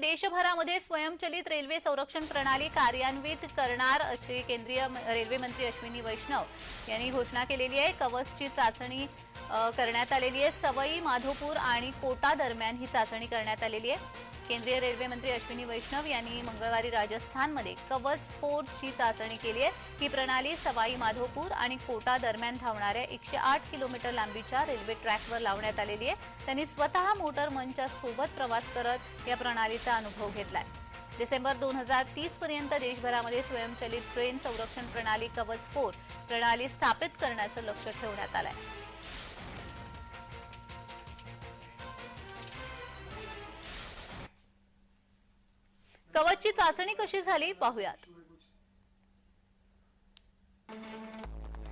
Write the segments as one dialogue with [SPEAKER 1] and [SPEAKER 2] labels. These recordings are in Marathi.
[SPEAKER 1] देशभरामध्ये स्वयंचलित रेल्वे संरक्षण प्रणाली कार्यान्वित करणार अशी केंद्रीय म- रेल्वे मंत्री अश्विनी वैष्णव यांनी घोषणा केलेली आहे. कवचची चाचणी करण्यात आलेली आहे. सवई माधोपूर आणि कोटा दरम्यान ही चाचणी करण्यात आलेली आहे. केंद्रीय रेल्वे मंत्री अश्विनी वैष्णव यांनी मंगळवारी राजस्थानमध्ये कवच फोर ची चाचणी केली आहे. ही प्रणाली सवाई माधोपूर आणि कोटा दरम्यान धावणाऱ्या एकशे आठ किलोमीटर लांबीच्या रेल्वे ट्रॅकवर लावण्यात आलेली आहे. त्यांनी स्वतः मोटर मंचच्या सोबत प्रवास करत या प्रणालीचा अनुभव घेतलाय. डिसेंबर दोन हजार तीस पर्यंत देशभरामध्ये स्वयंचलित ट्रेन संरक्षण प्रणाली कवच फोर प्रणाली स्थापित करण्याचं लक्ष ठेवण्यात आलं आहे कवचची चाचणी कशी झाली पाहूयात.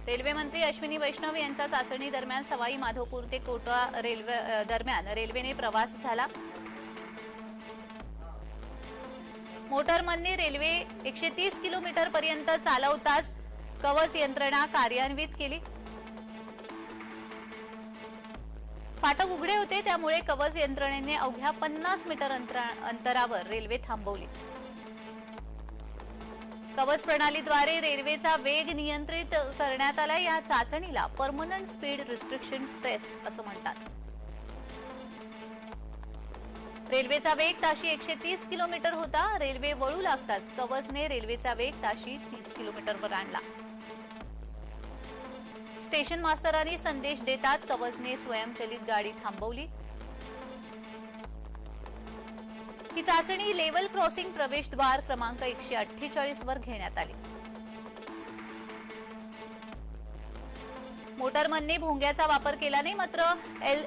[SPEAKER 1] रेल्वे मंत्री अश्विनी वैष्णव यांचा चाचणी दरम्यान सवाई माधोपूर ते कोटा रेल्वे दरम्यान रेल्वेने प्रवास झाला. मोटरमनने रेल्वे एकशे तीस किलोमीटर पर्यंत चालवताच कवच यंत्रणा कार्यान्वित केली. फाटक उघडे होते त्यामुळे कवच यंत्रणेने अवघ्या पन्नास मीटर अंतरावर रेल्वे थांबवली. कवच प्रणालीद्वारे रेल्वेचा वेग नियंत्रित करण्यात आला या चाचणीला परमनंट स्पीड रिस्ट्रिक्शन टेस्ट असं म्हणतात. रेल्वेचा वेग ताशी एकशे तीस किलोमीटर होता रेल्वे वळू लागताच कवचने रेल्वेचा वेग ताशी तीस किलोमीटरवर आणला. स्टेशन मास्तरांनी संदेश देतात कवचने स्वयंचलित गाडी थांबवली. ही चाचणी लेवल क्रॉसिंग प्रवेशद्वार क्रमांक एकशे अठ्ठेचाळीस वर घेण्यात आली. मोटरमनने भोंग्याचा वापर केला नाही मात्र एल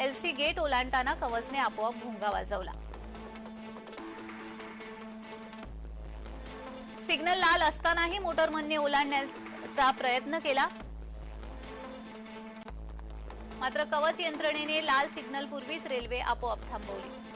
[SPEAKER 1] एलसी गेट ओलांडताना कवचने आपोआप भोंगा वाजवला. सिग्नल लाल असतानाही मोटरमनने ओलांडण्याचा प्रयत्न केला. मात्र कवच यंत्रणेने लाल सिग्नल पूर्वीच रेल्वे आपोआप थांबवली.